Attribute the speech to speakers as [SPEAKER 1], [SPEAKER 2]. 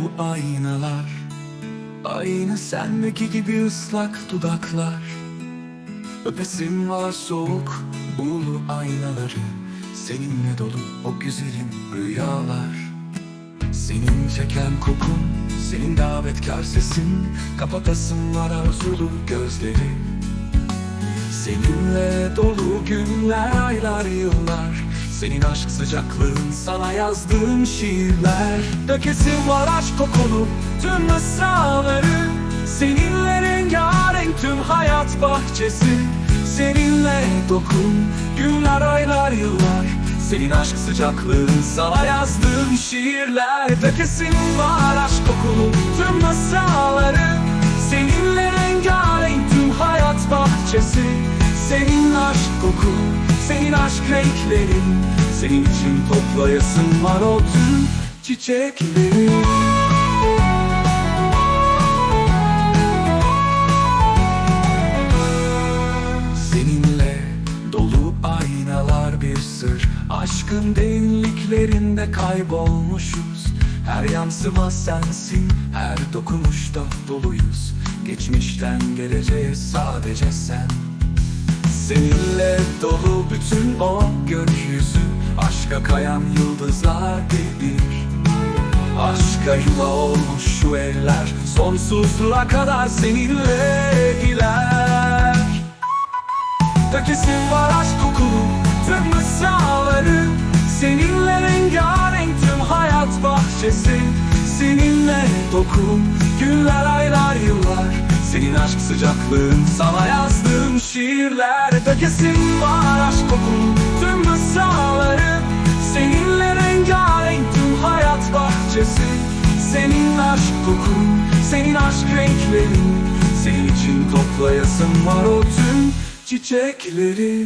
[SPEAKER 1] dolu aynalar. Aynı sendeki gibi ıslak dudaklar. Öpesim var soğuk buğulu aynaları. Seninle dolu o güzelim rüyalar. Senin çeken kokun, senin davetkar sesin. Kapatasın var arzulu gözleri. Seninle dolu günler, aylar, yıllar Senin aşk sıcaklığın, sana yazdığım şiirler. Dökesim var aşk kokulu, tüm mısraları. Seninle rengarenk tüm hayat bahçesi. Seninle dokun, günler, aylar, yıllar. Senin aşk sıcaklığın, sana yazdığım şiirler. Dökesim var aşk kokulu, tüm mısraları. Seninle rengarenk tüm hayat bahçesi. Senin aşk kokun, senin aşk renklerin Senin için toplayasın var o tüm çiçekleri. Seninle dolu aynalar bir sır. Aşkın derinliklerinde kaybolmuşuz. Her yansıma sensin, her dokunuşta doluyuz. Geçmişten geleceğe sadece sen. Seninle dolu bütün o gökyüzü Aşka kayan yıldızlar bir Aşka yuva olmuş şu eller. Sonsuzluğa kadar seninle gider. Ötesi var aşk kokulu. Tüm mısraları Seninle rengarenk. Tüm hayat bahçesi Seninle dokun günler aylar yıllar. Senin aşk sıcaklığın sana yazdığım şiirler Ötekesin var aşk kokulu tüm mısraları Seninle rengarenk. Tüm hayat bahçesi Senin aşk kokun, senin aşk renklerin Senin için toplayasın var o tüm çiçekleri